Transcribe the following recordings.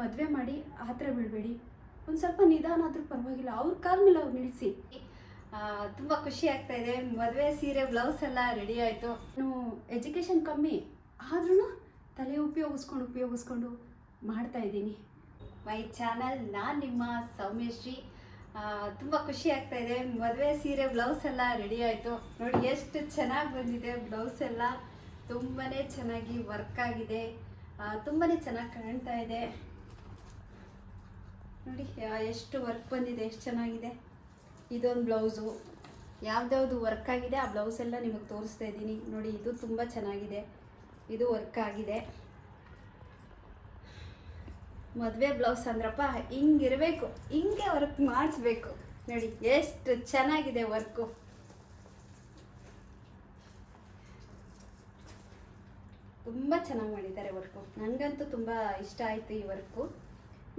ಮದುವೆ ಮಾಡಿ ಹತ್ರ ಬಿಡಬೇಡಿ ಒಂದು ಸ್ವಲ್ಪ ನಿಧಾನ ಆದರೂ ಪರವಾಗಿಲ್ಲ. ಅವ್ರ ಕಾಲ ಮೇಲೆ ಅವ್ರು ನಿಲ್ಲಿಸಿ ತುಂಬ ಖುಷಿ ಆಗ್ತಾ ಇದೆ. ಮದುವೆ, ಸೀರೆ, ಬ್ಲೌಸ್ ಎಲ್ಲ ರೆಡಿ ಆಯಿತು. ನಾನು ಎಜುಕೇಷನ್ ಕಮ್ಮಿ ಆದ್ರೂ ತಲೆ ಉಪಯೋಗಿಸ್ಕೊಂಡು ಉಪಯೋಗಿಸ್ಕೊಂಡು ಮಾಡ್ತಾ ಇದ್ದೀನಿ. ಮೈ ಚಾನಲ್, ನಾನು ನಿಮ್ಮ ಸೌಮ್ಯಶ್ರೀ. ತುಂಬ ಖುಷಿ ಆಗ್ತಾ ಇದೆ. ಮದುವೆ, ಸೀರೆ, ಬ್ಲೌಸ್ ಎಲ್ಲ ರೆಡಿ ಆಯಿತು. ನೋಡಿ ಎಷ್ಟು ಚೆನ್ನಾಗಿ ಬಂದಿದೆ ಬ್ಲೌಸ್ ಎಲ್ಲ. ತುಂಬಾ ಚೆನ್ನಾಗಿ ವರ್ಕ್ ಆಗಿದೆ. ತುಂಬಾ ಚೆನ್ನಾಗಿ ಕಾಣ್ತಾ ಇದೆ. ನೋಡಿ ಎಷ್ಟು ವರ್ಕ್ ಬಂದಿದೆ, ಎಷ್ಟು ಚೆನ್ನಾಗಿದೆ. ಇದೊಂದು ಬ್ಲೌಸು ಯಾವ್ದ್ಯಾವ್ದು ವರ್ಕ್ ಆಗಿದೆ, ಆ ಬ್ಲೌಸ್ ಎಲ್ಲ ನಿಮಗೆ ತೋರಿಸ್ತಾ ಇದ್ದೀನಿ. ನೋಡಿ, ಇದು ತುಂಬ ಚೆನ್ನಾಗಿದೆ. ಇದು ವರ್ಕ್ ಆಗಿದೆ. ಮದುವೆ ಬ್ಲೌಸ್ ಅಂದ್ರಪ್ಪ, ಹಿಂಗಿರಬೇಕು, ಹಿಂಗೆ ವರ್ಕ್ ಮಾಡಿಸ್ಬೇಕು. ನೋಡಿ, ಎಷ್ಟು ಚೆನ್ನಾಗಿದೆ ವರ್ಕು ತುಂಬ ಚೆನ್ನಾಗಿ ಮಾಡಿದ್ದಾರೆ ವರ್ಕು ನನಗಂತೂ ತುಂಬ ಇಷ್ಟ ಆಯಿತು ಈ ವರ್ಕು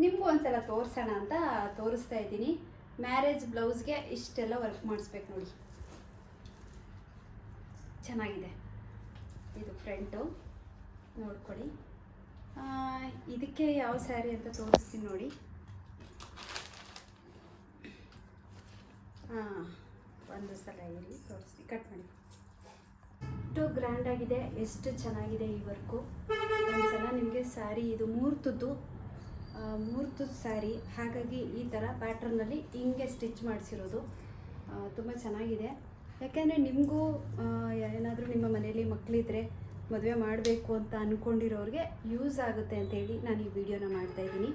ನಿಮಗೂ ಒಂದ್ಸಲ ತೋರಿಸೋಣ ಅಂತ ತೋರಿಸ್ತಾ ಇದ್ದೀನಿ. ಮ್ಯಾರೇಜ್ ಬ್ಲೌಸ್ಗೆ ಇಷ್ಟೆಲ್ಲ ವರ್ಕ್ ಮಾಡಿಸ್ಬೇಕು ನೋಡಿ. ಚೆನ್ನಾಗಿದೆ. ಇದು ಫ್ರಂಟು. ನೋಡ್ಕೊಳ್ಳಿ. ಇದಕ್ಕೆ ಯಾವ ಸ್ಯಾರಿ ಅಂತ ತೋರಿಸ್ತೀನಿ ನೋಡಿ. ಹಾಂ ಒಂದು ಸಲ ಇರಲಿ ತೋರಿಸ್ತೀನಿ. ಕಟ್ ಮಾಡಿ. ಎಷ್ಟು ಗ್ರ್ಯಾಂಡ್ ಆಗಿದೆ, ಎಷ್ಟು ಚೆನ್ನಾಗಿದೆ ಈ ವರ್ಕು ಒಂದ್ಸಲ ನಿಮಗೆ ಸ್ಯಾರಿ, ಇದು ಮೂರು ತುದ್ದು ಆ, ಮೂರು ತುದ್ದು ಸ್ಯಾರಿ ಹಾಗಾಗಿ ಈ ಥರ ಪ್ಯಾಟ್ರನ್ನಲ್ಲಿ ಹಿಂಗೆ ಸ್ಟಿಚ್ ಮಾಡಿಸಿರೋದು. ತುಂಬ ಚೆನ್ನಾಗಿದೆ. ಯಾಕೆಂದರೆ ನಿಮಗೂ ಏನಾದರೂ ನಿಮ್ಮ ಮನೆಯಲ್ಲಿ ಮಕ್ಕಳಿದ್ರೆ ಮದುವೆ ಮಾಡಬೇಕು ಅಂತ ಅಂದ್ಕೊಂಡಿರೋರಿಗೆ ಯೂಸ್ ಆಗುತ್ತೆ ಅಂತೇಳಿ ನಾನು ಈ ವಿಡಿಯೋನ ಮಾಡ್ತಾ ಇದ್ದೀನಿ.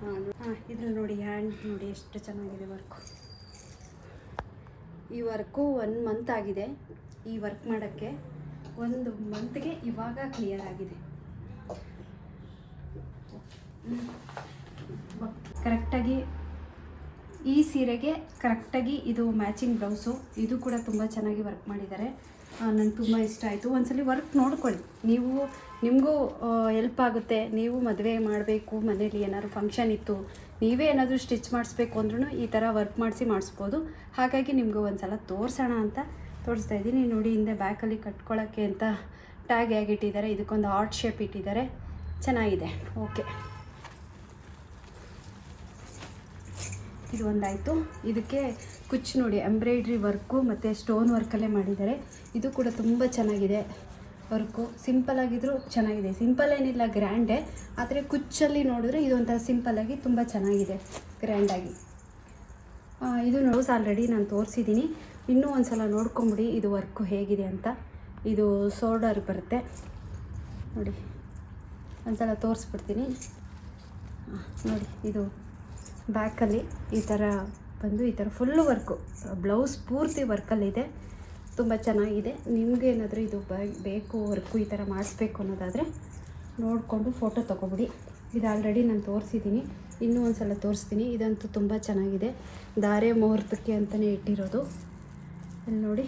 ಹಾಂ ಇದ್ರಲ್ಲಿ ನೋಡಿ ಹ್ಯಾಂಡ್ ನೋಡಿ ಎಷ್ಟು ಚೆನ್ನಾಗಿದೆ ವರ್ಕು ಈ ವರ್ಕು ಒನ್ ಮಂತ್ ಆಗಿದೆ ಈ ವರ್ಕ್ ಮಾಡೋಕ್ಕೆ. ಒಂದು ಮಂತ್ಗೆ ಇವಾಗ ಕ್ಲಿಯರ್ ಆಗಿದೆ. ಕರೆಕ್ಟಾಗಿ ಈ ಸೀರೆಗೆ ಕರೆಕ್ಟಾಗಿ ಇದು ಮ್ಯಾಚಿಂಗ್ ಬ್ಲೌಸು. ಇದು ಕೂಡ ತುಂಬ ಚೆನ್ನಾಗಿ ವರ್ಕ್ ಮಾಡಿದ್ದಾರೆ. ನನಗೆ ತುಂಬ ಇಷ್ಟ ಆಯಿತು. ಒಂದ್ಸಲಿ ವರ್ಕ್ ನೋಡ್ಕೊಳ್ಳಿ. ನೀವು, ನಿಮಗೂ ಎಲ್ಪ್ ಆಗುತ್ತೆ. ನೀವು ಮದುವೆ ಮಾಡಬೇಕು, ಮನೇಲಿ ಏನಾದ್ರು ಫಂಕ್ಷನ್ ಇತ್ತು, ನೀವೇ ಏನಾದರೂ ಸ್ಟಿಚ್ ಮಾಡಿಸ್ಬೇಕು ಅಂದ್ರೂ ಈ ಥರ ವರ್ಕ್ ಮಾಡಿಸಿ ಮಾಡಿಸ್ಬೋದು. ಹಾಗಾಗಿ ನಿಮಗೂ ಒಂದ್ಸಲ ತೋರಿಸೋಣ ಅಂತ ತೋರಿಸ್ತಾ ಇದ್ದೀನಿ. ನೋಡಿ, ಹಿಂದೆ ಬ್ಯಾಕಲ್ಲಿ ಕಟ್ಕೊಳ್ಳೋಕ್ಕೆ ಅಂತ ಟ್ಯಾಗ್ ಆಗಿಟ್ಟಿದ್ದಾರೆ ಇದಕ್ಕೊಂದು ಆರ್ಟ್ ಶೇಪ್ ಇಟ್ಟಿದ್ದಾರೆ. ಚೆನ್ನಾಗಿದೆ. ಓಕೆ ಇದು ಒಂದಾಯಿತು ಇದಕ್ಕೆ ಕುಚ್ಚು ನೋಡಿ ಎಂಬ್ರಾಯ್ಡ್ರಿ ವರ್ಕು ಮತ್ತು ಸ್ಟೋನ್ ವರ್ಕಲ್ಲೇ ಮಾಡಿದ್ದಾರೆ. ಇದು ಕೂಡ ತುಂಬ ಚೆನ್ನಾಗಿದೆ ವರ್ಕು. ಸಿಂಪಲ್ ಆಗಿದ್ರು ಚೆನ್ನಾಗಿದೆ. ಸಿಂಪಲ್ ಏನಿಲ್ಲ ಗ್ರ್ಯಾಂಡೇ. ಆದರೆ ಕುಚ್ಚಲ್ಲಿ ನೋಡಿದ್ರೆ ಇದೊಂಥರ ಸಿಂಪಲ್ಲಾಗಿ ತುಂಬ ಚೆನ್ನಾಗಿದೆ ಗ್ರ್ಯಾಂಡಾಗಿ ಇದು ನೋಸ್ ಆಲ್ರೆಡಿ ನಾನು ತೋರಿಸಿದ್ದೀನಿ ಇನ್ನೂ ಒಂದು ಸಲ ನೋಡ್ಕೊಂಬಿಡಿ ಇದು ವರ್ಕು ಹೇಗಿದೆ ಅಂತ. ಇದು ಸೋಲ್ಡರ್ ಬರುತ್ತೆ. ನೋಡಿ ಒಂದ್ಸಲ ತೋರಿಸ್ಬಿಡ್ತೀನಿ. ಆ, ನೋಡಿ ಇದು ಬ್ಯಾಕಲ್ಲಿ ಈ ಥರ ಬಂದು ಈ ಥರ ಫುಲ್ಲು ವರ್ಕು. ಬ್ಲೌಸ್ ಪೂರ್ತಿ ವರ್ಕಲ್ಲಿದೆ. ತುಂಬ ಚೆನ್ನಾಗಿದೆ. ನಿಮಗೇನಾದರೂ ಇದು ಬೇಕು, ವರ್ಕು ಈ ಥರ ಮಾಡಿಸ್ಬೇಕು ಅನ್ನೋದಾದರೆ ನೋಡಿಕೊಂಡು ಫೋಟೋ ತೊಗೊಬಿಡಿ. ಇದು ಆಲ್ರೆಡಿ ನಾನು ತೋರಿಸಿದ್ದೀನಿ. ಇನ್ನೂ ಒಂದು ಸಲ ತೋರಿಸ್ತೀನಿ. ಇದಂತೂ ತುಂಬ ಚೆನ್ನಾಗಿದೆ. ಧಾರೆ ಮುಹೂರ್ತಕ್ಕೆ ಅಂತಲೇ ಇಟ್ಟಿರೋದು. ಇಲ್ಲಿ ನೋಡಿ.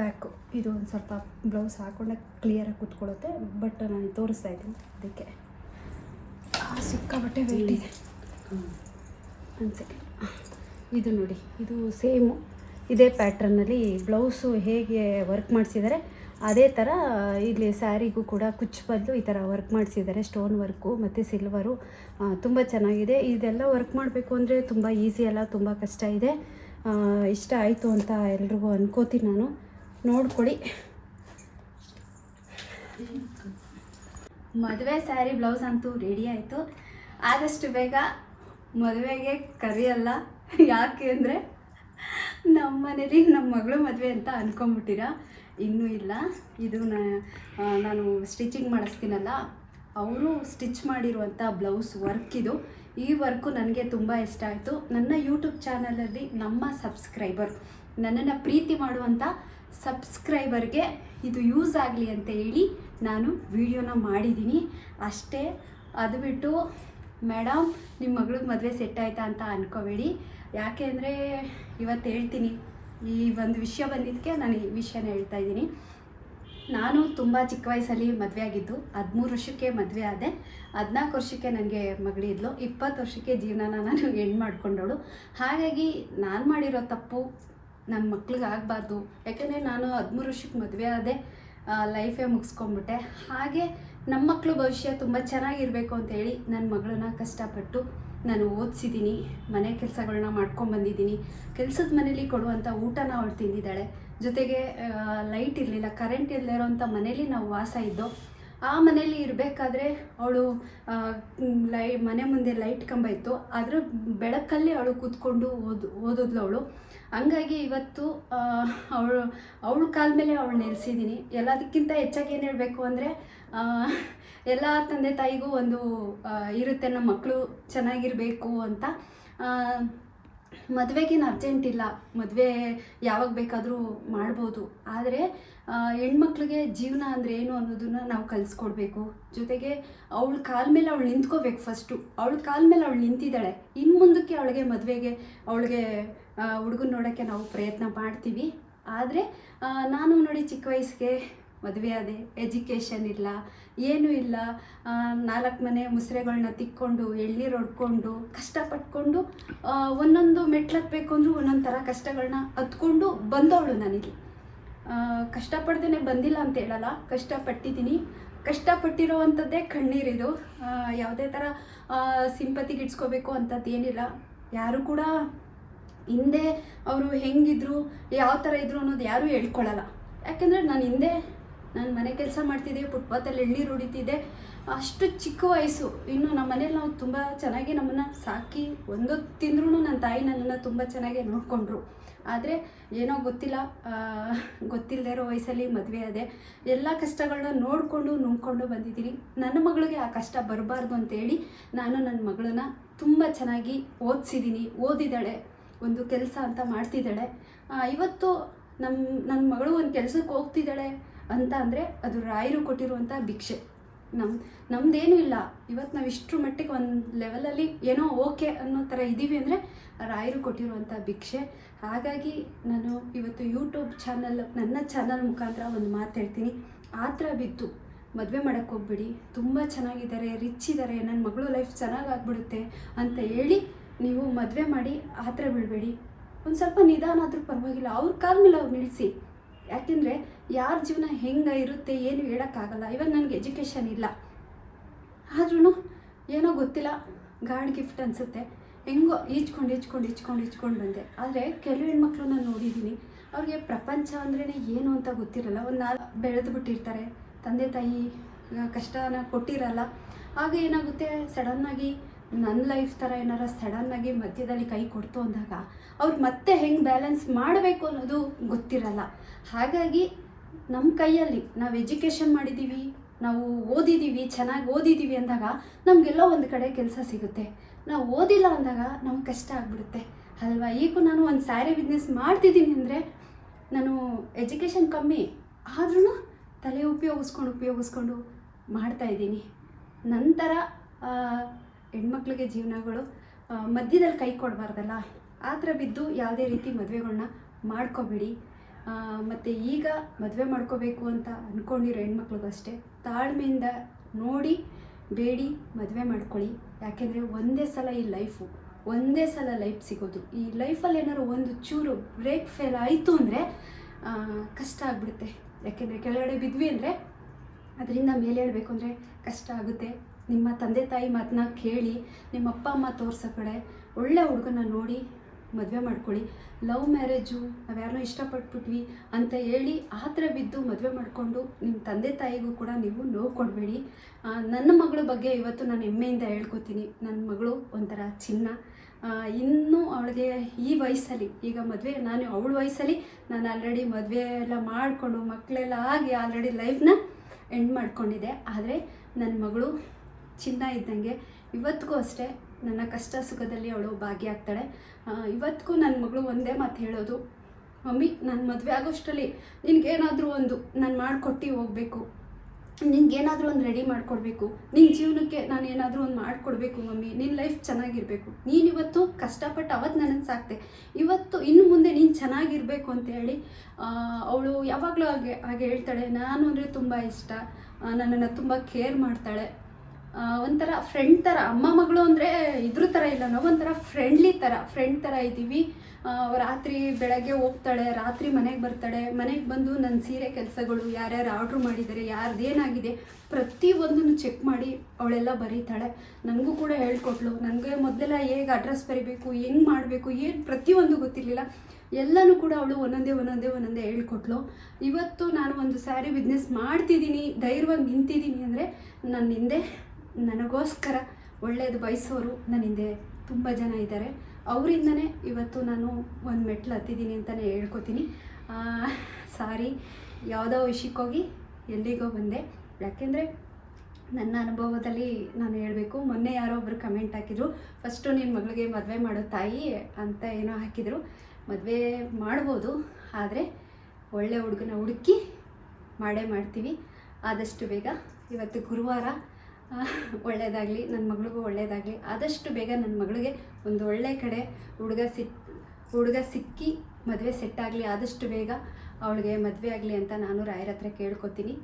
ಬ್ಯಾಕು. ಇದು ಒಂದು ಸ್ವಲ್ಪ ಬ್ಲೌಸ್ ಹಾಕೊಂಡಾಗ ಕ್ಲಿಯರಾಗಿ ಕೂತ್ಕೊಳ್ಳುತ್ತೆ. ಬಟ್ ನಾನು ತೋರಿಸ್ತಾ ಇದ್ದೀನಿ. ಅದಕ್ಕೆ. ಆ, ಸಿಕ್ಕಾಪಟ್ಟೆ ವೆಯ್ಟ್ ಇದೆ ಒಂದು ಸೆಕೆಂಡ್ ಇದು ನೋಡಿ ಇದು ಸೇಮು ಇದೇ ಪ್ಯಾಟ್ರನ್ನಲ್ಲಿ ಬ್ಲೌಸು ಹೇಗೆ ವರ್ಕ್ ಮಾಡಿಸಿದ್ದಾರೆ ಅದೇ ಥರ ಇಲ್ಲಿ ಸ್ಯಾರಿಗೂ ಕೂಡ ಕುಚ್ಚು ಬದಲು ಈ ಥರ ವರ್ಕ್ ಮಾಡಿಸಿದ್ದಾರೆ ಸ್ಟೋನ್ ವರ್ಕು ಮತ್ತು ಸಿಲ್ವರು ತುಂಬ ಚೆನ್ನಾಗಿದೆ. ಇದೆಲ್ಲ ವರ್ಕ್ ಮಾಡಬೇಕು ಅಂದರೆ ತುಂಬ ಈಸಿ ಅಲ್ಲ ತುಂಬ ಕಷ್ಟ ಇದೆ. ಇಷ್ಟ ಆಯಿತು ಅಂತ ಎಲ್ರಿಗೂ ಅನ್ಕೋತೀನಿ ನಾನು. ನೋಡ್ಕೊಳ್ಳಿ. ಮದುವೆ ಸ್ಯಾರಿ, ಬ್ಲೌಸ್ ಅಂತೂ ರೆಡಿ ಆಯಿತು. ಆದಷ್ಟು ಬೇಗ ಮದುವೆಗೆ ಕರೆಯಲ್ಲ. ಯಾಕೆ ಅಂದರೆ ನಮ್ಮ ಮನೇಲಿ ನಮ್ಮ ಮಗಳು ಮದುವೆ ಅಂತ ಅಂದ್ಕೊಂಬಿಟ್ಟಿರ ಇನ್ನೂ ಇಲ್ಲ. ಇದು ನಾನು ಸ್ಟಿಚಿಂಗ್ ಮಾಡಿಸ್ತೀನಲ್ಲ. ಅವರು ಸ್ಟಿಚ್ ಮಾಡಿರುವಂಥ ಬ್ಲೌಸ್ ವರ್ಕ್ ಇದು. ಈ ವರ್ಕು ನನಗೆ ತುಂಬ ಇಷ್ಟ ಆಯಿತು. ನನ್ನ ಯೂಟ್ಯೂಬ್ ಚಾನಲಲ್ಲಿ ನಮ್ಮ ಸಬ್ಸ್ಕ್ರೈಬರ್ ನನ್ನನ್ನು ಪ್ರೀತಿ ಮಾಡುವಂಥ ಸಬ್ಸ್ಕ್ರೈಬರ್ಗೆ ಇದು ಯೂಸ್ ಆಗಲಿ ಅಂತ ಹೇಳಿ ನಾನು ವೀಡಿಯೋನ ಮಾಡಿದ್ದೀನಿ. ಅಷ್ಟೇ, ಅದು ಬಿಟ್ಟು ಮೇಡಮ್ ನಿಮ್ಮ ಮಗಳಿಗೆ ಮದುವೆ ಸೆಟ್ ಆಯಿತಾ ಅಂತ ಅನ್ಕೋಬೇಡಿ. ಯಾಕೆ ಅಂದರೆ ಇವತ್ತು ಹೇಳ್ತೀನಿ. ಈ ಒಂದು ವಿಷಯ ಬಂದಿದ್ದಕ್ಕೆ ನಾನು ಈ ವಿಷಯನ ಹೇಳ್ತಾ ಇದ್ದೀನಿ. ನಾನು ತುಂಬ ಚಿಕ್ಕ ವಯಸ್ಸಲ್ಲಿ ಮದುವೆ ಆಗಿದ್ದು. ಹದಿಮೂರು ವರ್ಷಕ್ಕೆ ಮದುವೆ ಆದೆ. ಹದಿನಾಲ್ಕು ವರ್ಷಕ್ಕೆ ನನಗೆ ಮಗಳಿದ್ಲು ಇಪ್ಪತ್ತು ವರ್ಷಕ್ಕೆ ಜೀವನನ ನಾನು ಹೆಣ್ಣು ಮಾಡ್ಕೊಂಡವಳು. ಹಾಗಾಗಿ ನಾನು ಮಾಡಿರೋ ತಪ್ಪು ನನ್ನ ಮಕ್ಳಿಗೆ ಆಗಬಾರ್ದು. ಯಾಕೆಂದರೆ ನಾನು ಹದಿಮೂರು ವರ್ಷಕ್ಕೆ ಮದುವೆ ಆದೆ. ಲೈಫೇ ಮುಗಿಸ್ಕೊಂಡ್ಬಿಟ್ಟೆ. ಹಾಗೆ ನಮ್ಮ ಮಕ್ಕಳು ಭವಿಷ್ಯ ತುಂಬ ಚೆನ್ನಾಗಿರಬೇಕು ಅಂತೇಳಿ ನನ್ನ ಮಗಳನ್ನ ಕಷ್ಟಪಟ್ಟು ನಾನು ಓದಿಸಿದ್ದೀನಿ, ಮನೆ ಕೆಲಸಗಳನ್ನ ಮಾಡ್ಕೊಂಬಂದಿದ್ದೀನಿ ಕೆಲಸದ ಮನೇಲಿ ಕೊಡುವಂಥ ಊಟನ ಅವಳು ತಿಂದಿದ್ದಾಳೆ. ಜೊತೆಗೆ ಲೈಟ್ ಇರಲಿಲ್ಲ ಕರೆಂಟ್ ಇಲ್ಲದೆ ಇರೋವಂಥ ಮನೇಲಿ ನಾವು ವಾಸ ಇದ್ದೋ ಆ ಮನೇಲಿ ಇರಬೇಕಾದ್ರೆ ಅವಳು ಲೈ, ಮನೆ ಮುಂದೆ ಲೈಟ್ ಕಂಬ ಇತ್ತು. ಅದರ ಬೆಳಕಲ್ಲಿ ಅವಳು ಕೂತ್ಕೊಂಡು ಓದು, ಓದಿದ್ಲು ಅವಳು. ಹಂಗಾಗಿ ಇವತ್ತು ಅವಳು, ಅವಳ ಕಾಲ ಮೇಲೆ ಅವಳು ನೆಲೆಸಿದ್ದೀನಿ ಎಲ್ಲದಕ್ಕಿಂತ ಹೆಚ್ಚಾಗಿ ಏನು ಹೇಳಬೇಕು ಅಂದರೆ ಎಲ್ಲ ತಂದೆ ತಾಯಿಗೂ ಒಂದು ಇರುತ್ತೆ. ನಮ್ಮ ಮಕ್ಕಳು ಚೆನ್ನಾಗಿರಬೇಕು ಅಂತ. ಮದುವೆಗೇನು ಅರ್ಜೆಂಟ್ ಇಲ್ಲ. ಮದುವೆ ಯಾವಾಗ ಬೇಕಾದರೂ ಮಾಡ್ಬೋದು. ಆದರೆ ಹೆಣ್ಮಕ್ಳಿಗೆ ಜೀವನ ಅಂದರೆ ಏನು ಅನ್ನೋದನ್ನ ನಾವು ಕಲಿಸ್ಕೊಡ್ಬೇಕು. ಜೊತೆಗೆ ಅವಳ ಕಾಲ ಮೇಲೆ ಅವಳು ನಿಂತ್ಕೋಬೇಕು ಫಸ್ಟು ಅವಳ ಕಾಲ ಮೇಲೆ ಅವಳು ನಿಂತಿದ್ದಾಳೆ. ಇನ್ನು ಮುಂದಕ್ಕೆ ಅವಳಿಗೆ ಮದುವೆಗೆ, ಅವಳಿಗೆ ಹುಡುಗನ ನೋಡೋಕ್ಕೆ ನಾವು ಪ್ರಯತ್ನ ಮಾಡ್ತೀವಿ. ಆದರೆ ನಾನು ನೋಡಿ ಚಿಕ್ಕ ವಯಸ್ಸಿಗೆ ಮದುವೆ ಆದೆ ಎಜುಕೇಷನ್ ಇಲ್ಲ, ಏನೂ ಇಲ್ಲ. ನಾಲ್ಕು ಮನೆ ಮುಸ್ರೆಗಳನ್ನ ತಿಕ್ಕೊಂಡು, ಎಳ್ನೀರು ಹೊಡ್ಕೊಂಡು, ಕಷ್ಟಪಟ್ಕೊಂಡು ಒಂದೊಂದು ಮೆಟ್ಲು ಹತ್ಬೇಕು ಅಂದರೂ ಒಂದೊಂದು ಥರ ಕಷ್ಟಗಳನ್ನ ಹತ್ಕೊಂಡು ಬಂದವಳು ನನಗೆ ಕಷ್ಟಪಡ್ದೇ ಬಂದಿಲ್ಲ ಅಂತ ಹೇಳಲ್ಲ, ಕಷ್ಟಪಟ್ಟಿದ್ದೀನಿ. ಕಷ್ಟಪಟ್ಟಿರೋವಂಥದ್ದೇ ಕಣ್ಣೀರಿದು ಯಾವುದೇ ಥರ ಸಿಂಪತಿಗೆ ಇಡ್ಸ್ಕೋಬೇಕು ಅಂಥದ್ದು ಏನಿಲ್ಲ. ಯಾರು ಕೂಡ ಹಿಂದೆ ಅವರು ಹೆಂಗಿದ್ರು, ಯಾವ ಥರ ಇದ್ರು ಅನ್ನೋದು ಯಾರೂ ಹೇಳ್ಕೊಳ್ಳಲ್ಲ ಯಾಕೆಂದರೆ ನಾನು ಹಿಂದೆ ನಾನು ಮನೆ ಕೆಲಸ ಮಾಡ್ತಿದ್ದೆ, ಫುಟ್ಪಾತಲ್ಲಿ ಎಳ್ನೀರು ಹೊಡಿತಿದ್ದೆ. ಅಷ್ಟು ಚಿಕ್ಕ ವಯಸ್ಸು. ಇನ್ನು ನಮ್ಮ ಮನೇಲಿ ನಾವು ತುಂಬ ಚೆನ್ನಾಗಿ ನಮ್ಮನ್ನು ಸಾಕಿ ಒಂದು ತಿಂದ್ರೂ ನನ್ನ ತಾಯಿ ನನ್ನನ್ನು ತುಂಬ ಚೆನ್ನಾಗಿ ನೋಡಿಕೊಂಡ್ರು. ಆದರೆ ಏನೋ ಗೊತ್ತಿಲ್ಲ ಗೊತ್ತಿಲ್ಲದೆ ಇರೋ ವಯಸ್ಸಲ್ಲಿ ಮದುವೆ ಅದೇ ಎಲ್ಲ ಕಷ್ಟಗಳನ್ನ ನೋಡಿಕೊಂಡು ನುಂಗ್ಕೊಂಡು ಬಂದಿದ್ದೀನಿ. ನನ್ನ ಮಗಳಿಗೆ ಆ ಕಷ್ಟ ಬರಬಾರ್ದು ಅಂತೇಳಿ ನಾನು ನನ್ನ ಮಗಳನ್ನ ತುಂಬ ಚೆನ್ನಾಗಿ ಓದಿಸಿದ್ದೀನಿ ಓದಿದ್ದಾಳೆ ಒಂದು ಕೆಲಸ ಅಂತ ಮಾಡ್ತಿದ್ದಾಳೆ ಇವತ್ತು ನಮ್ಮ ನನ್ನ ಮಗಳು ಒಂದು ಕೆಲಸಕ್ಕೆ ಹೋಗ್ತಿದ್ದಾಳೆ ಅಂತ ಅಂದರೆ ಅದು ರಾಯರು ಕೊಟ್ಟಿರುವಂಥ ಭಿಕ್ಷೆ. ನಮ್ಮ ನಮ್ಮದೇನೂ ಇಲ್ಲ. ಇವತ್ತು ನಾವು ಇಷ್ಟರ ಮಟ್ಟಿಗೆ ಒಂದು ಲೆವೆಲಲ್ಲಿ ಏನೋ ಓಕೆ ಅನ್ನೋ ಥರ ಇದ್ದೀವಿ ಅಂದರೆ ರಾಯರು ಕೊಟ್ಟಿರುವಂಥ ಭಿಕ್ಷೆ. ಹಾಗಾಗಿ ನಾನು ಇವತ್ತು ಯೂಟ್ಯೂಬ್ ಚಾನಲ್ ನನ್ನ ಚಾನಲ್ ಮುಖಾಂತರ ಒಂದು ಮಾತು ಹೇಳ್ತೀನಿ. ಆ ಥರ ಬಿದ್ದು ಮದುವೆ ಮಾಡೋಕ್ಕೆ ಹೋಗ್ಬೇಡಿ. ತುಂಬ ಚೆನ್ನಾಗಿದ್ದಾರೆ ರಿಚ್ ಇದ್ದಾರೆ ನನ್ನ ಮಗಳು ಲೈಫ್ ಚೆನ್ನಾಗಾಗ್ಬಿಡುತ್ತೆ ಅಂತ ಹೇಳಿ ನೀವು ಮದುವೆ ಮಾಡಿ ಆ ಥರ ಬಿಡಬೇಡಿ. ಒಂದು ಸ್ವಲ್ಪ ನಿಧಾನ ಆದರೂ ಪರವಾಗಿಲ್ಲ. ಅವ್ರ ಕಾಲ ಮೇಲೆ ಅವ್ರು ನಿಲ್ಲಿಸಿ ಯಾಕೆಂದರೆ ಯಾರ ಜೀವನ ಹೆಂಗೆ ಇರುತ್ತೆ ಏನು ಹೇಳೋಕ್ಕಾಗಲ್ಲ. ಇವಾಗ ನನಗೆ ಎಜುಕೇಷನ್ ಇಲ್ಲ. ಆದ್ರೂ ಏನೋ ಗೊತ್ತಿಲ್ಲ. ಗಾಡ್ ಗಿಫ್ಟ್ ಅನಿಸುತ್ತೆ. ಹೆಂಗೋ ಈಚ್ಕೊಂಡು ಈಚ್ಕೊಂಡು ಈಚ್ಕೊಂಡು ಈಚ್ಕೊಂಡು ಬಂದೆ. ಆದರೆ ಕೆಲವು ಹೆಣ್ಮಕ್ಳು ನಾನು ನೋಡಿದ್ದೀನಿ. ಅವ್ರಿಗೆ ಪ್ರಪಂಚ ಅಂದ್ರೇ ಏನು ಅಂತ ಗೊತ್ತಿರಲ್ಲ. ಒಂದು ನಾಲ್ಕು ಬೆಳೆದು ಬಿಟ್ಟಿರ್ತಾರೆ. ತಂದೆ ತಾಯಿ ಕಷ್ಟನ ಕೊಟ್ಟಿರಲ್ಲ. ಆಗ ಏನಾಗುತ್ತೆ? ಸಡನ್ನಾಗಿ ನನ್ನ ಲೈಫ್ ಥರ ಏನಾರ ಸಡನ್ನಾಗಿ ಮಧ್ಯದಲ್ಲಿ ಕೈ ಕೊಡ್ತು ಅಂದಾಗ ಅವ್ರು ಮತ್ತೆ ಹೆಂಗೆ ಬ್ಯಾಲೆನ್ಸ್ ಮಾಡಬೇಕು ಅನ್ನೋದು ಗೊತ್ತಿರಲ್ಲ. ಹಾಗಾಗಿ ನಮ್ಮ ಕೈಯಲ್ಲಿ ನಾವು ಎಜುಕೇಷನ್ ಮಾಡಿದ್ದೀವಿ ನಾವು ಓದಿದ್ದೀವಿ ಚೆನ್ನಾಗಿ ಓದಿದ್ದೀವಿ ಅಂದಾಗ ನಮಗೆಲ್ಲ ಒಂದು ಕಡೆ ಕೆಲಸ ಸಿಗುತ್ತೆ. ನಾವು ಓದಿಲ್ಲ ಅಂದಾಗ ನಮ್ಗೆ ಕಷ್ಟ ಆಗಿಬಿಡುತ್ತೆ. ಅಲ್ವಾ? ಈಗ ನಾನು ಒಂದು ಸ್ಯಾರಿ ಬಿಸ್ನೆಸ್ ಮಾಡ್ತಿದ್ದೀನಿ ಅಂದರೆ ನಾನು ಎಜುಕೇಷನ್ ಕಮ್ಮಿ ಆದ್ರೂ ತಲೆ ಉಪಯೋಗಿಸ್ಕೊಂಡು ಉಪಯೋಗಿಸ್ಕೊಂಡು ಮಾಡ್ತಾಯಿದ್ದೀನಿ ನಂತರ ಹೆಣ್ಮಕ್ಳಿಗೆ ಜೀವನಗಳು ಮಧ್ಯದಲ್ಲಿ ಕೈ ಕೊಡಬಾರ್ದಲ್ಲ? ಆ ಥರ ಬಿದ್ದು ಯಾವುದೇ ರೀತಿ ಮದುವೆಗಳನ್ನ ಮಾಡ್ಕೋಬೇಡಿ. ಮತ್ತು ಈಗ ಮದುವೆ ಮಾಡ್ಕೋಬೇಕು ಅಂತ ಅಂದ್ಕೊಂಡಿರೋ ಹೆಣ್ಮಕ್ಳಿಗಷ್ಟೇ, ತಾಳ್ಮೆಯಿಂದ ನೋಡಿ ಬೇಡಿ ಮದುವೆ ಮಾಡ್ಕೊಳ್ಳಿ. ಯಾಕೆಂದರೆ ಒಂದೇ ಸಲ ಈ ಲೈಫು, ಒಂದೇ ಸಲ ಲೈಫ್ ಸಿಗೋದು. ಈ ಲೈಫಲ್ಲಿ ಏನಾದ್ರು ಒಂದು ಚೂರು ಬ್ರೇಕ್ ಫೇಲ್ ಆಯಿತು ಅಂದರೆ ಕಷ್ಟ ಆಗಿಬಿಡುತ್ತೆ. ಯಾಕೆಂದರೆ ಕೆಳಗಡೆ ಬಿದ್ವಿ ಅಂದರೆ, ಅದರಿಂದ ಮೇಲೆ ಹೇಳಬೇಕು ಅಂದರೆ ಕಷ್ಟ ಆಗುತ್ತೆ. ನಿಮ್ಮ ತಂದೆ ತಾಯಿ ಮಾತನ್ನ ಕೇಳಿ ನಿಮ್ಮ ಅಪ್ಪ ಅಮ್ಮ ತೋರಿಸೋ ಕಡೆ ಒಳ್ಳೆ ಹುಡುಗನ ನೋಡಿ ಮದುವೆ ಮಾಡ್ಕೊಳ್ಳಿ. ಲವ್ ಮ್ಯಾರೇಜು ನಾವು ಇಷ್ಟಪಟ್ಬಿಟ್ವಿ ಅಂತ ಹೇಳಿ ಆ ಥರ ಬಿದ್ದು ಮದುವೆ ಮಾಡಿಕೊಂಡು ನಿಮ್ಮ ತಂದೆ ತಾಯಿಗೂ ಕೂಡ ನೀವು ನೋವು ಕೊಡಬೇಡಿ. ನನ್ನ ಮಗಳ ಬಗ್ಗೆ ಇವತ್ತು ನಾನು ಹೆಮ್ಮೆಯಿಂದ ಹೇಳ್ಕೊತೀನಿ. ನನ್ನ ಮಗಳು ಒಂಥರ ಚಿನ್ನ. ಇನ್ನೂ ಅವಳಿಗೆ ಈ ವಯಸ್ಸಲ್ಲಿ, ಈಗ ಮದುವೆ, ನಾನು ಅವಳ ವಯಸ್ಸಲ್ಲಿ ನಾನು ಆಲ್ರೆಡಿ ಮದುವೆ ಎಲ್ಲ ಮಾಡಿಕೊಂಡು ಮಕ್ಕಳೆಲ್ಲ ಆಗಿ ಆಲ್ರೆಡಿ ಲೈಫ್ನ ಎಂಡ್ ಮಾಡ್ಕೊಂಡಿದ್ದೆ. ಆದರೆ ನನ್ನ ಮಗಳು ಚಿನ್ನ ಇದ್ದಂಗೆ ಇವತ್ತಿಗೂ ಅಷ್ಟೇ ನನ್ನ ಕಷ್ಟ ಸುಖದಲ್ಲಿ ಅವಳು ಭಾಗಿಯಾಗ್ತಾಳೆ. ಇವತ್ತಿಗೂ ನನ್ನ ಮಗಳು ಒಂದೇ ಮಾತು ಹೇಳೋದು, ಮಮ್ಮಿ, ನಾನು ಮದುವೆ ಆಗೋಷ್ಟರಲ್ಲಿ ನಿನಗೇನಾದರೂ ಒಂದು ನಾನು ಮಾಡಿಕೊಟ್ಟು ಹೋಗಬೇಕು. ನಿನಗೇನಾದರೂ ಒಂದು ರೆಡಿ ಮಾಡಿಕೊಡ್ಬೇಕು. ನಿನ್ನ ಜೀವನಕ್ಕೆ ನಾನು ಏನಾದರೂ ಒಂದು ಮಾಡಿಕೊಡ್ಬೇಕು ಮಮ್ಮಿ. ನಿನ್ನ ಲೈಫ್ ಚೆನ್ನಾಗಿರಬೇಕು. ನೀನು ಇವತ್ತು ಕಷ್ಟಪಟ್ಟು ಅವತ್ತು ನನ್ನನ್ನು ಸಾಕ್ತೆ ಇವತ್ತು ಇನ್ನು ಮುಂದೆ ನೀನು ಚೆನ್ನಾಗಿರಬೇಕು ಅಂತ ಹೇಳಿ ಅವಳು ಯಾವಾಗಲೂ ಹಾಗೆ ಹಾಗೆ ಹೇಳ್ತಾಳೆ. ನಾನು ಅಂದರೆ ತುಂಬ ಇಷ್ಟ. ನನ್ನನ್ನು ತುಂಬ ಕೇರ್ ಮಾಡ್ತಾಳೆ. ಒಂಥರ ಫ್ರೆಂಡ್ ಥರ ಅಮ್ಮ ಮಗಳು ಅಂದರೆ ಇದ್ರ ಥರ ಇಲ್ಲ, ನಾವು ಒಂಥರ ಫ್ರೆಂಡ್ಲಿ ಥರ ಫ್ರೆಂಡ್ ಥರ ಇದ್ದೀವಿ. ರಾತ್ರಿ ಬೆಳಗ್ಗೆ ಹೋಗ್ತಾಳೆ, ರಾತ್ರಿ ಮನೆಗೆ ಬರ್ತಾಳೆ, ಮನೆಗೆ ಬಂದು ನನ್ನ ಸೀರೆ ಕೆಲಸಗಳು ಯಾರ್ಯಾರು ಆರ್ಡ್ರ್ ಮಾಡಿದ್ದಾರೆ ಯಾರ್ದೇನಾಗಿದೆ ಪ್ರತಿ ಪ್ರತಿಯೊಂದನ್ನು ಚೆಕ್ ಮಾಡಿ ಅವಳೆಲ್ಲ ಬರೀತಾಳೆ. ನನಗೂ ಕೂಡ ಹೇಳ್ಕೊಟ್ಲು, ನನಗೆ ಮೊದಲೆಲ್ಲ ಹೇಗೆ ಅಡ್ರೆಸ್ ಬರಿಬೇಕು, ಹೆಂಗೆ ಮಾಡಬೇಕು, ಏನು ಪ್ರತಿಯೊಂದು ಗೊತ್ತಿರಲಿಲ್ಲ. ಎಲ್ಲನೂ ಕೂಡ ಅವಳು ಒಂದೊಂದೇ ಒಂದೊಂದೇ ಒಂದೊಂದೇ ಹೇಳ್ಕೊಟ್ಲು. ಇವತ್ತು ನಾನು ಒಂದು ಸ್ಯಾರಿ ಬಿಸ್ನೆಸ್ ಮಾಡ್ತಿದ್ದೀನಿ, ಧೈರ್ಯವಾಗಿ ನಿಂತಿದ್ದೀನಿ ಅಂದರೆ ನನ್ನ ಹಿಂದೆ ನನಗೋಸ್ಕರ ಒಳ್ಳೆಯದು ಬಯಸೋರು ನನ್ನ ಹಿಂದೆ ತುಂಬ ಜನ ಇದ್ದಾರೆ. ಅವರಿಂದನೇ ಇವತ್ತು ನಾನು ಒಂದು ಮೆಟ್ಲು ಹತ್ತಿದ್ದೀನಿ ಅಂತಲೇ ಹೇಳ್ಕೊತೀನಿ. ಸಾರಿ, ಯಾವುದೋ ವಿಷಯಕ್ಕೋಗಿ ಎಲ್ಲಿಗೋ ಬಂದೆ. ಯಾಕೆಂದರೆ ನನ್ನ ಅನುಭವದಲ್ಲಿ ನಾನು ಹೇಳಬೇಕು, ಮೊನ್ನೆ ಯಾರೋ ಒಬ್ಬರು ಕಮೆಂಟ್ ಹಾಕಿದ್ರು, ಫಸ್ಟು ನಿನ್ನ ಮಗಳಿಗೆ ಮದುವೆ ಮಾಡೋ ತಾಯಿ ಅಂತ ಏನೋ ಹಾಕಿದರು. ಮದುವೆ ಮಾಡ್ಬೋದು, ಆದರೆ ಒಳ್ಳೆ ಹುಡುಗನ ಹುಡುಕಿ ಮಾಡೇ ಮಾಡ್ತೀವಿ. ಆದಷ್ಟು ಬೇಗ. ಇವತ್ತು ಗುರುವಾರ ಒಳ್ಳೆಯದಾಗಲಿ ನನ್ನ ಮಗಳಿಗೂ ಒಳ್ಳೆಯದಾಗಲಿ ಆದಷ್ಟು ಬೇಗ ನನ್ನ ಮಗಳಿಗೆ ಒಂದು ಒಳ್ಳೆ ಕಡೆ ಹುಡುಗ ಸಿಕ್ ಹುಡುಗ ಸಿಕ್ಕಿ ಮದುವೆ ಸೆಟ್ ಆಗಲಿ, ಆದಷ್ಟು ಬೇಗ ಅವಳಿಗೆ ಮದುವೆ ಆಗಲಿ ಅಂತ ನಾನು ರಾಯರ ಹತ್ರ ಕೇಳ್ಕೊತೀನಿ.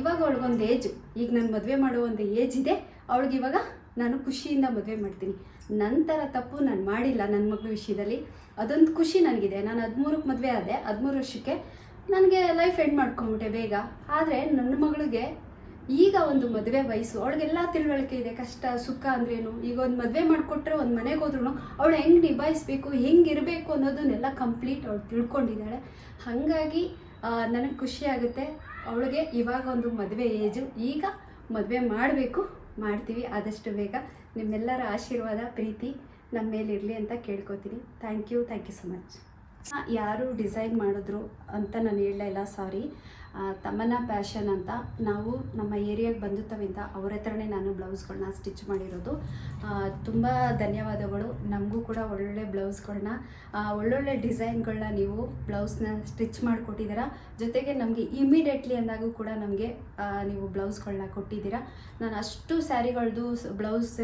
ಇವಾಗ ಅವಳಿಗೊಂದು ಏಜ್ ಈಗ ನಾನು ಮದುವೆ ಮಾಡೋ ಒಂದು ಏಜ್ ಇದೆ, ಅವಳಿಗೆ ಇವಾಗ ನಾನು ಖುಷಿಯಿಂದ ಮದುವೆ ಮಾಡ್ತೀನಿ. ನಂತರ ತಪ್ಪು ನಾನು ಮಾಡಿಲ್ಲ ನನ್ನ ಮಗಳ ವಿಷಯದಲ್ಲಿ, ಅದೊಂದು ಖುಷಿ ನನಗಿದೆ. ನಾನು ಹದಿಮೂರಕ್ಕೆ ಮದುವೆ ಆದೆ, ಹದಿಮೂರು ವರ್ಷಕ್ಕೆ ನನಗೆ ಲೈಫ್ ಎಂಡ್ ಮಾಡ್ಕೊಂಬಿಟ್ಟೆ ಬೇಗ. ಆದರೆ ನನ್ನ ಮಗಳಿಗೆ ಈಗ ಒಂದು ಮದುವೆ ವಯಸ್ಸು, ಅವಳಿಗೆಲ್ಲ ತಿಳುವಳಿಕೆ ಇದೆ, ಕಷ್ಟ, ಸುಖ ಅಂದ್ರೇನು ಈಗ ಒಂದು ಮದುವೆ ಮಾಡಿಕೊಟ್ರೆ ಒಂದು ಮನೆಗೆ ಹೋದ್ರು ಅವಳು ಹೆಂಗೆ ನಿಭಾಯಿಸ್ಬೇಕು, ಹೆಂಗೆ ಇರಬೇಕು ಅನ್ನೋದನ್ನೆಲ್ಲ ಕಂಪ್ಲೀಟ್ ಅವಳು ತಿಳ್ಕೊಂಡಿದ್ದಾಳೆ. ಹಾಗಾಗಿ ನನಗೆ ಖುಷಿ ಆಗುತ್ತೆ. ಅವಳಿಗೆ ಇವಾಗ ಒಂದು ಮದುವೆ ಏಜು. ಈಗ ಮದುವೆ ಮಾಡಬೇಕು, ಮಾಡ್ತೀವಿ ಆದಷ್ಟು ಬೇಗ. ನಿಮ್ಮೆಲ್ಲರ ಆಶೀರ್ವಾದ, ಪ್ರೀತಿ ನಮ್ಮ ಮೇಲೆ ಇರಲಿ ಅಂತ ಕೇಳ್ಕೊತೀನಿ. Thank you thank you so much ಯಾರು ಡಿಸೈನ್ ಮಾಡಿದ್ರು ಅಂತ ನಾನು ಹೇಳಲಿಲ್ಲ ಸಾರಿ ತಮ್ಮನ್ನ ಪ್ಯಾಷನ್ ಅಂತ ನಾವು ನಮ್ಮ ಏರಿಯಾಗೆ ಬಂದುತ್ತವಿಂದ ಅವ್ರ ಹತ್ರನೇ ನಾನು ಬ್ಲೌಸ್ಗಳನ್ನ ಸ್ಟಿಚ್ ಮಾಡಿರೋದು. ತುಂಬ ಧನ್ಯವಾದಗಳು. ನಮಗೂ ಕೂಡ ಒಳ್ಳೊಳ್ಳೆ ಬ್ಲೌಸ್ಗಳನ್ನ ಒಳ್ಳೊಳ್ಳೆ ಡಿಸೈನ್ಗಳನ್ನ ನೀವು ಬ್ಲೌಸ್ನ ಸ್ಟಿಚ್ ಮಾಡಿಕೊಟ್ಟಿದ್ದೀರ. ಜೊತೆಗೆ ನಮಗೆ ಇಮಿಡಿಯೇಟ್ಲಿ ಅಂದಾಗೂ ಕೂಡ ನಮಗೆ ನೀವು ಬ್ಲೌಸ್ಗಳನ್ನ ಕೊಟ್ಟಿದ್ದೀರಾ. ನಾನು ಅಷ್ಟು ಸ್ಯಾರಿಗಳದ್ದು ಬ್ಲೌಸ್,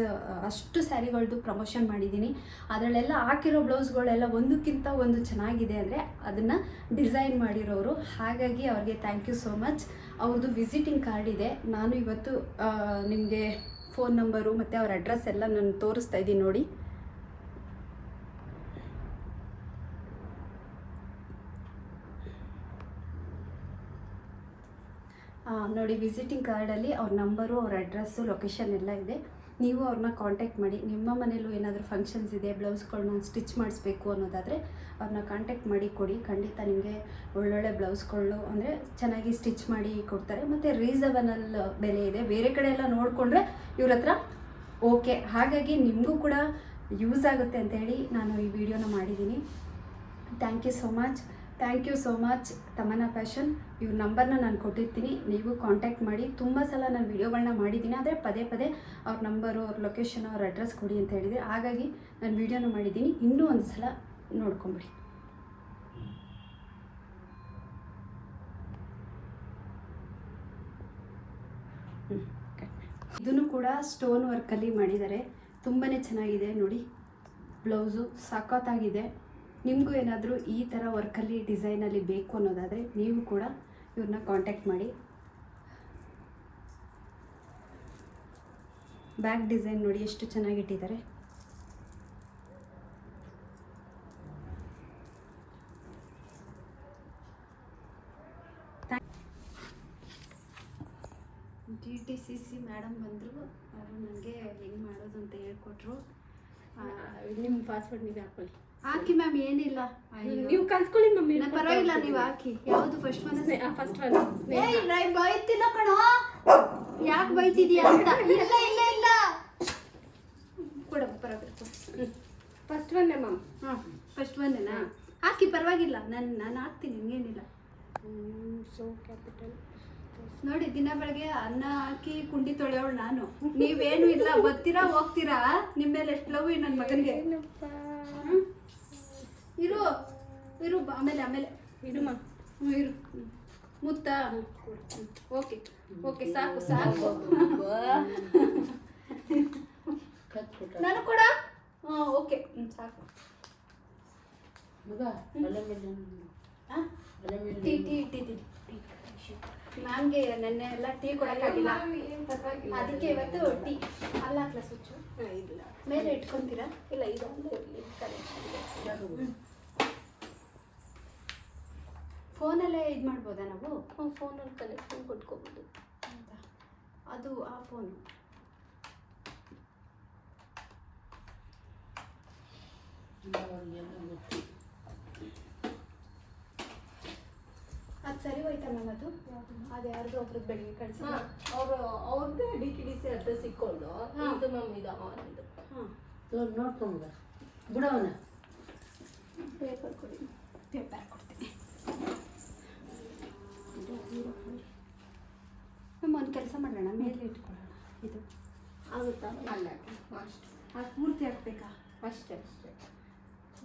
ಅಷ್ಟು ಸ್ಯಾರಿಗಳದ್ದು ಪ್ರಮೋಷನ್ ಮಾಡಿದ್ದೀನಿ. ಅದರಲ್ಲೆಲ್ಲ ಹಾಕಿರೋ ಬ್ಲೌಸ್ಗಳೆಲ್ಲ ಒಂದಕ್ಕಿಂತ ಒಂದು ಚೆನ್ನಾಗಿದೆ ಅಂದರೆ ಅದನ್ನು ಡಿಸೈನ್ ಮಾಡಿರೋರು. ಹಾಗಾಗಿ ಅವ್ರಿಗೆ ಥ್ಯಾಂಕ್ ಯು ಸೋ ಮಚ್. ಅವ್ರದ್ದು ವಿಸಿಟಿಂಗ್ ಕಾರ್ಡ್ ಇದೆ. ನಾನು ಇವತ್ತು ನಿಮಗೆ ಫೋನ್ ನಂಬರು ಮತ್ತು ಅವ್ರ ಅಡ್ರೆಸ್ ಎಲ್ಲ ನಾನು ತೋರಿಸ್ತಾ ಇದ್ದೀನಿ ನೋಡಿ. ನೋಡಿ ವಿಸಿಟಿಂಗ್ ಕಾರ್ಡಲ್ಲಿ ಅವ್ರ ನಂಬರು ಅವ್ರ ಅಡ್ರೆಸ್ಸು ಲೊಕೇಶನ್ ಎಲ್ಲ ಇದೆ. ನೀವು ಅವ್ರನ್ನ ಕಾಂಟ್ಯಾಕ್ಟ್ ಮಾಡಿ, ನಿಮ್ಮ ಮನೇಲೂ ಏನಾದರೂ ಫಂಕ್ಷನ್ಸ್ ಇದೆ ಬ್ಲೌಸ್ಗಳನ್ನ ಸ್ಟಿಚ್ ಮಾಡಿಸ್ಬೇಕು ಅನ್ನೋದಾದರೆ ಅವ್ರನ್ನ ಕಾಂಟ್ಯಾಕ್ಟ್ ಮಾಡಿ ಕೊಡಿ. ಖಂಡಿತ ನಿಮಗೆ ಒಳ್ಳೊಳ್ಳೆ ಬ್ಲೌಸ್ಗಳು ಅಂದರೆ ಚೆನ್ನಾಗಿ ಸ್ಟಿಚ್ ಮಾಡಿ ಕೊಡ್ತಾರೆ. ಮತ್ತು ರೀಸನಬಲ್ ಬೆಲೆ ಇದೆ. ಬೇರೆ ಕಡೆ ಎಲ್ಲ ನೋಡಿಕೊಂಡ್ರೆ ಇವ್ರ ಹತ್ರ ಓಕೆ ಹಾಗಾಗಿ ನಿಮಗೂ ಕೂಡ ಯೂಸ್ ಆಗುತ್ತೆ ಅಂತ ಹೇಳಿ ನಾನು ಈ ವಿಡಿಯೋನ ಮಾಡಿದ್ದೀನಿ. Thank you so much thank you so much ತಮನ fashion ಇವ್ರ ನಂಬರ್ನ ನಾನು ಕೊಟ್ಟಿರ್ತೀನಿ. ನೀವು ಕಾಂಟ್ಯಾಕ್ಟ್ ಮಾಡಿ. ತುಂಬ ಸಲ ನಾನು ವೀಡಿಯೋಗಳನ್ನ ಮಾಡಿದ್ದೀನಿ. ಆದರೆ ಪದೇ ಪದೇ ಅವ್ರ ನಂಬರು ಅವ್ರ ಲೊಕೇಶನ್ ಅವ್ರ ಅಡ್ರೆಸ್ ಕೊಡಿ ಅಂತ ಹೇಳಿದರೆ. ಹಾಗಾಗಿ ನಾನು ವೀಡಿಯೋನ ಮಾಡಿದ್ದೀನಿ. ಇನ್ನೂ ಒಂದು ಸಲ ನೋಡ್ಕೊಂಬಿಡಿ. ಇದನ್ನು ಕೂಡ ಸ್ಟೋನ್ ವರ್ಕಲ್ಲಿ ಮಾಡಿದ್ದಾರೆ. ತುಂಬಾ ಚೆನ್ನಾಗಿದೆ. ನೋಡಿ, ಬ್ಲೌಸು ಸಖತ್ತಾಗಿದೆ ನಿಮಗೂ ಏನಾದರೂ ಈ ಥರ ವರ್ಕಲ್ಲಿ ಡಿಸೈನಲ್ಲಿ ಬೇಕು ಅನ್ನೋದಾದರೆ ನೀವು ಕೂಡ ಇವ್ರನ್ನ ಕಾಂಟ್ಯಾಕ್ಟ್ ಮಾಡಿ. ಬ್ಯಾಕ್ ಡಿಸೈನ್ ನೋಡಿ ಎಷ್ಟು ಚೆನ್ನಾಗಿಟ್ಟಿದ್ದಾರೆ D T C C madam ಬಂದರು, ಅವರು ನನಗೆ ಹೆಂಗೆ ಮಾಡೋದು ಅಂತ ಹೇಳ್ಕೊಟ್ರು. ನಿಮ್ಮ ಪಾಸ್ವರ್ಡ್ ನೀವೇ ಹಾಕೊಳ್ಳಿ. ಹಾಕಿ ಮ್ಯಾಮ್ ಏನಿಲ್ಲ. ನೀವು ಕಲ್ತ್ಕೊಳ್ಳಿ ಮಮ್ಮಿ ನಾನು ಪರವಾಗಿಲ್ಲ ನೀವು ಹಾಕಿ. ಯಾವುದು ಫಸ್ಟ್ ಒನ್ ಫಸ್ಟ್ ಒನ್ ಏಯ್ ನೈ ಬೈತಿಲ್ಲ ಕಣೋ. ಯಾಕೆ ಬೈತಿದ್ಯಾ ಅಂತ. ಇಲ್ಲ ಇಲ್ಲ ಇಲ್ಲ. ಕೊಡ ಪರವಾಗಿಲ್ಲ ಫಸ್ಟ್ ಒನ್ ಮ್ಯಾಮ್ ಹಾಂ ಫಸ್ಟ್ ಒನ್ನೇನಾ ಹಾಕಿ ಪರವಾಗಿಲ್ಲ. ನಾನು ನಾನು ಹಾಕ್ತೀನಿ ಹಿಂಗೇನಿಲ್ಲ. ಸೊ ಕ್ಯಾಪಿಟಲ್ ನೋಡಿ ದಿನ ಬೆಳಗ್ಗೆ ಅನ್ನ ಹಾಕಿ ಕುಂಡಿ ತೊಳೆಯೋಳು ನಾನು. ನೀವೇನು ಇಲ್ಲ ಬರ್ತೀರಾ ಹೋಗ್ತೀರಾ? ನಿಮ್ಮ ಮೇಲೆ ಎಷ್ಟು ಲವ್ ನನ್ನ ಮಗನಿಗೆ? ಇರು ಇರು ಬ- ಆಮೇಲೆ ಆಮೇಲೆ. ಇಡುಮ? ಇರು. ಮುತ್ತ. ಓಕೆ ಓಕೆ ಸಾಕು ಸಾಕು. ನಾನು ಕೂಡ? ಹಾಂ ಓಕೆ. ಹ್ಞೂ ಸಾಕು. T T T T T ಮ್ಯಾಮ್ಗೆ ಮಾಮ್ಗೆ ನೆನ್ನೆ ಎಲ್ಲ ಟೀ ಕೊಡೋಕ್ಕಾಗಿಲ್ಲ. ಅದಕ್ಕೆ ಇವತ್ತು ಟೀ. ಅಲ್ಲ ಹಾಕ್ಲ ಸ್ವಿಚ್ಚು ಹಾ, ಇಲ್ಲ ಮೇಲೆ ಇಟ್ಕೊಂತೀರಾ? ಇಲ್ಲ ಇದೊಂದು ಫೋನಲ್ಲೇ ಇದು ಮಾಡ್ಬೋದಾ ನಾವು? ಫೋನಲ್ಲಿ ಕಲೆಕ್ಷನ್ ಕೊಟ್ಕೋಬೋದು. ಹೌದಾ? ಅದು ಆ ಫೋನು. ಅದು ಸರಿ ಹೋಯ್ತಾ ಮ್ಯಾಮ್ ಅದು? ಅದು ಯಾರ್ದು ಒಬ್ರದ್ದು ಬೆಳಿಗ್ಗೆ ಕಳಿಸಿ ಅವರು ಅವ್ರದ್ದೇ D K D C address ಇಕ್ಕೊಂಡು ಹಾ. ಇದು ಮ್ಯಾಮ್ ಇದು ಆನ್ ಇದು. ಹಾಂ. ನೋಡ್ಕೊಂಬ ಬಿಡವನ? ಪೇಪರ್ ಕೊಡಿ. ಪೇಪರ್ ಕೊಡ್ತೀನಿ. ಮ್ಯಾಮ್ ಒಂದು ಕೆಲಸ ಮಾಡೋಣ. ಮೇಲೆ ಇಟ್ಕೊಳ್ಳೋಣ. ಇದು. ಆಗುತ್ತಾ? ಅಲ್ಲ ಅಷ್ಟೇ. ಅದು ಪೂರ್ತಿ ಆಗಬೇಕಾ ಅಷ್ಟೇ ಅಷ್ಟೇ.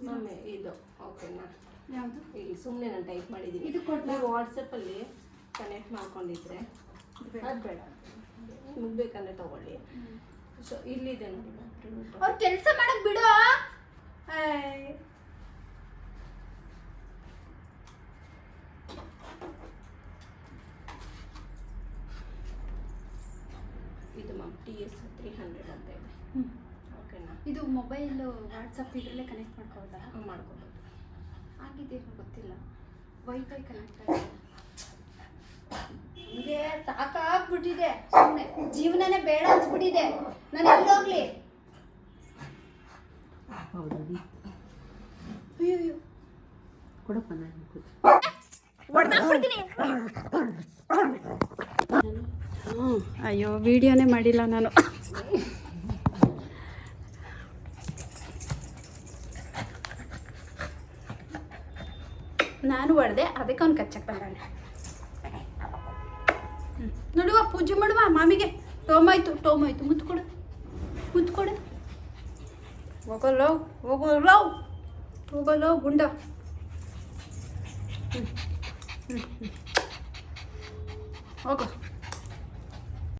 ಮಮ್ಮಿ ಇದು ಓಕೆನಾ ಯಾವುದು? ಇಲ್ಲಿ ಸುಮ್ಮನೆ ನಾನು ಟೈಪ್ ಮಾಡಿದ್ದೀನಿ. ಇದು ಕೊಟ್ಟು ನೀವು ವಾಟ್ಸಪ್ಪಲ್ಲಿ ಕನೆಕ್ಟ್ ಮಾಡ್ಕೊಂಡಿದ್ರೆ ಅದು ಬೇಡ. ನಿಮ್ಗೆ ಬೇಕಂದ್ರೆ ತಗೊಳ್ಳಿ. ಸೊ ಇಲ್ಲಿದೆ ನೋಡಿ. ಅವ್ರು ಕೆಲಸ ಮಾಡಕ್ ಬಿಡು. ಇದು ma'am T S three hundred ಅಂತ ಇದೆ. ಇದು ಮೊಬೈಲ್ ವಾಟ್ಸಪ್ ಇದರಲ್ಲೇ ಕನೆಕ್ಟ್ ಮಾಡ್ಕೊಳ್ತಾ? ಮಾಡ್ಕೊಬೋದು. ಆಗಿದೆ ಗೊತ್ತಿಲ್ಲ. ವೈಫೈ ಕನೆಕ್ಟ್ ಆಗಿದೆ. ನನಗೆ ಸಾಕಾಗ್ಬಿಟ್ಟಿದೆ. ಸುಮ್ಮನೆ ಜೀವನನೇ ಬೇಡ ಅನ್ಸ್ಬಿಟ್ಟಿದೆ. ನಾನು ಎಲ್ಲೋಗ್ಲಿ ಹೌದು ಅಯ್ಯೋ ಅಯ್ಯೋ ಕೊಡಪ್ಪ ನಾನು ಅಯ್ಯೋ ವಿಡಿಯೋನೇ ಮಾಡಿಲ್ಲ ನಾನು. ನಾನು ಹೊಡೆದೆ ಅದಕ್ಕೆ ಅವ್ನು ಕಚ್ಚಕ್ಕೆ ಬಂದಾನೆ. ನೋಡುವ, ಪೂಜೆ ಮಾಡುವ, ಮಾಮಿಗೆ. ಟೋಮಾಯ್ತು ಟೋಮಾಯ್ತು ಮುದ್ದು ಕೊಡು ಹೋಗೋಲ್ಲೋ ಹೋಗೋಲ್ಲೋ, ಹೋಗಲ್ಲೋ ಗುಂಡ. ಹ್ಞೂ ಹ್ಞೂ. ಹೋಗು.